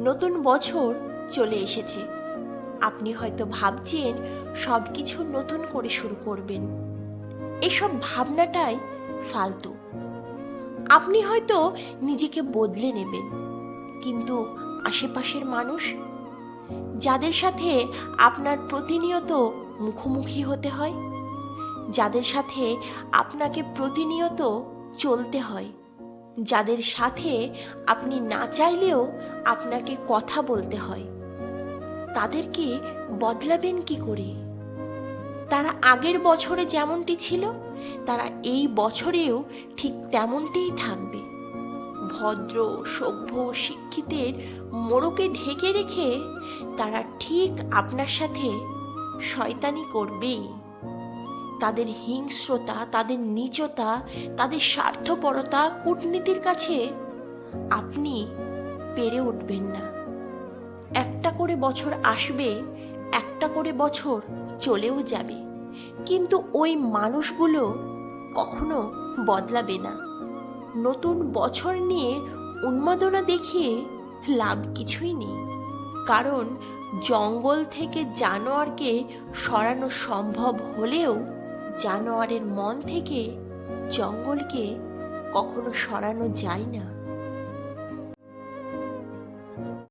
নতুন বছর চলে এসেছে। আপনি হয়তো ভাবছেন সব কিছু নতুন করে শুরু করবেন। এসব ভাবনাটাই ফালতু। আপনি হয়তো নিজেকে বদলে নেবেন, কিন্তু আশেপাশের মানুষ, যাদের সাথে আপনার প্রতিনিয়ত মুখোমুখি হতে হয়, যাদের সাথে আপনাকে প্রতিনিয়ত চলতে হয়। যাদের সাথে আপনি না চাইলেও আপনাকে কথা বলতে হয়। তাদেরকে বদলাবেন কি করে? তারা আগের বছরে যেমনটি ছিল, তারা এই বছরেও ঠিক তেমনটিই থাকবে। ভদ্র, সভ্য শিক্ষিতের মোড়কে ঢেকে রেখে তারা ঠিক আপনার সাথে শয়তানি করবেই। তাদের হিংস্রতা, তাদের নীচতা, তাদের স্বার্থপরতা কূটনীতির কাছে আপনি পেরে উঠবেন না। একটা করে বছর আসবে, একটা করে বছর চলেও যাবে। কিন্তু ওই মানুষগুলো কখনো বদলাবে না। নতুন বছর নিয়ে উন্মাদনা দেখিয়ে লাভ কিছুই নেই। কারণ জঙ্গল থেকে জানোয়ারকে সরানো সম্ভব হলেও জানোয়ারের মন থেকে জঙ্গলকে কখনো সরানো যায় না।